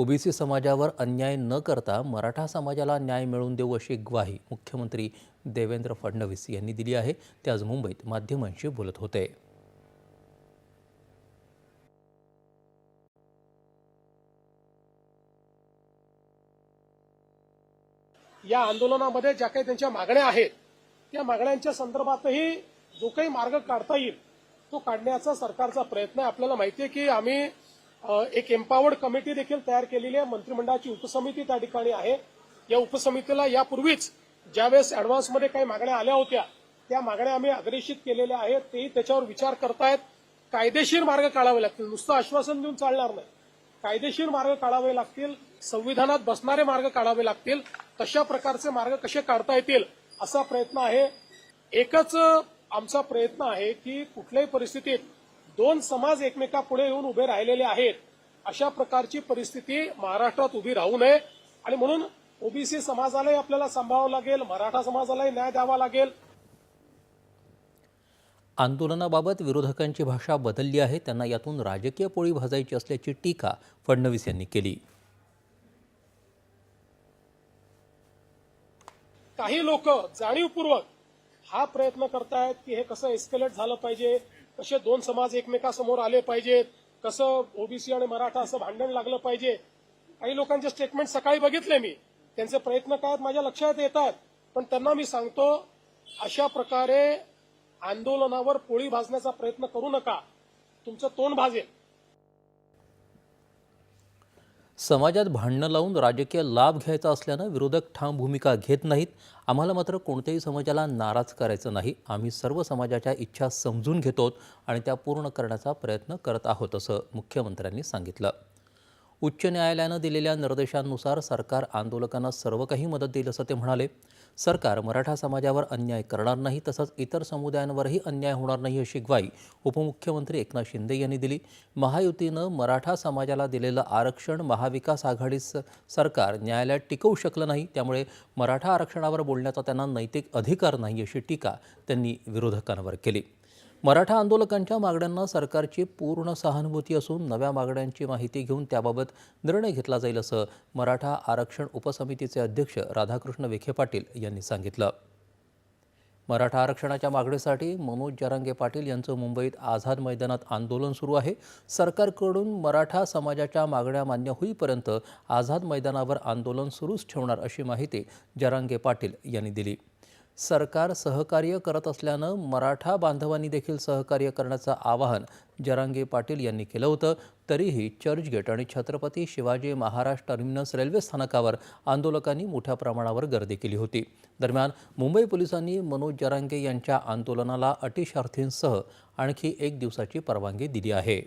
OBC समाजावर अन्याय न करता मराठा समाजाला न्याय मिळवून देऊ अशी ग्वाही मुख्यमंत्री देवेंद्र फडणवीस यांनी दिली आहे. ते आज मुंबईत माध्यमांशी बोलत होते. या आंदोलनामध्ये ज्या काही त्यांच्या मागण्या आहेत त्या मागण्यांच्या संदर्भातही जो काही मार्ग काढता येईल तो काढण्याचा सरकारचा प्रयत्न आहे. आपल्याला माहिती आहे की आम्ही एक एम्पावर्ड कमिटी देखील तयार केलेली आहे. मंत्रिमंडळाची उपसमिती त्या ठिकाणी आहे. या उपसमितीला यापूर्वीच ज्यावेळेस ऍडव्हान्समध्ये काही मागण्या आल्या होत्या त्या मागण्या आम्ही अग्रेषित केलेल्या आहेत. तेही त्याच्यावर विचार करतायत. कायदेशीर मार्ग काढावे लागतील. नुसतं आश्वासन देऊन चालणार नाही. कायदेशीर मार्ग काढावे लागतील. संविधानात बसणारे मार्ग काढावे लागतील. तशा प्रकारचे मार्ग कसे काढता येतील असा प्रयत्न आहे. एकच आमचा प्रयत्न आहे की कुठल्याही परिस्थितीत दोन समाज एकमेकापुढे येऊन उभे राहिलेले आहेत. अशा प्रकारची परिस्थिती महाराष्ट्रात उभी राहू नये. आणि म्हणून ओबीसी समाजालाही आपल्याला सांभाळावं लागेल मराठा समाजालाही न्याय द्यावा लागेल. आंदोलनाबाबत विरोधकांची भाषा बदलली आहे. त्यांना यातून राजकीय पोळी भाजायची असल्याची टीका फडणवीस यांनी केली. काही लोक जाणीवपूर्वक हा प्रयत्न करतायत की हे कसं एस्केलेट झालं पाहिजे. कसे दोन समाज एकमेकासमोर आले पाहिजेत. कसं ओबीसी आणि मराठा असं भांडण लागलं पाहिजे? काही लोकांचे स्टेटमेंट सकाळी बघितले मी. त्यांचे प्रयत्न काय माझ्या लक्षात येतात. पण त्यांना मी सांगतो अशा प्रकारे आंदोलनावर पोळी भाजण्याचा प्रयत्न करू नका. तुमचं तोंड भाजेल. समाजात भांडणं लावून राजकीय लाभ घ्यायचा असल्यानं विरोधक ठाम भूमिका घेत नाहीत. आम्हाला मात्र कोणत्याही समाजाला नाराज करायचं नाही. आम्ही सर्व समाजाच्या इच्छा समजून घेतो आणि त्या पूर्ण करण्याचा प्रयत्न करत आहोत असं मुख्यमंत्र्यांनी सांगितलं. उच्च न्यायालयानं दिलेल्या निर्देशांनुसार सरकार आंदोलकांना सर्व काही मदत देईल असं ते म्हणाले. सरकार मराठा समाजावर अन्याय करणार नाही तसंच इतर समुदायांवरही अन्याय होणार नाही अशी ग्वाही उपमुख्यमंत्री एकनाथ शिंदे यांनी दिली. महायुतीनं मराठा समाजाला दिलेलं आरक्षण महाविकास आघाडी सरकार न्यायालयात टिकवू शकलं नाही. त्यामुळे मराठा आरक्षणावर बोलण्याचा त्यांना नैतिक अधिकार नाही अशी टीका त्यांनी विरोधकांवर केली. मराठा आंदोलकांच्या मागण्यांना सरकारची पूर्ण सहानुभूती असून नव्या मागण्यांची माहिती घेऊन त्याबाबत निर्णय घेतला जाईल असं मराठा आरक्षण उपसमितीचे अध्यक्ष राधाकृष्ण विखे पाटील यांनी सांगितलं. मराठा आरक्षणाच्या मागणीसाठी मनोज जरांगे पाटील यांचं मुंबईत आझाद मैदानात आंदोलन सुरू आहे. सरकारकडून मराठा समाजाच्या मागण्या मान्य होईपर्यंत आझाद मैदानावर आंदोलन सुरूच ठेवणार अशी माहिती जरांगे पाटील यांनी दिली. सरकार सहकार्य करत असल्यानं मराठा बांधवांनी देखील सहकार्य करण्याचं आवाहन जरांगे पाटील यांनी केलं होतं. तरीही चर्चगेट आणि छत्रपती शिवाजी महाराज टर्मिनस रेल्वे स्थानकावर आंदोलकांनी मोठ्या प्रमाणावर गर्दी केली होती. दरम्यान मुंबई पोलिसांनी मनोज जरांगे यांच्या आंदोलनाला अटीशार्थींसह आणखी एक दिवसाची परवानगी दिली आहे.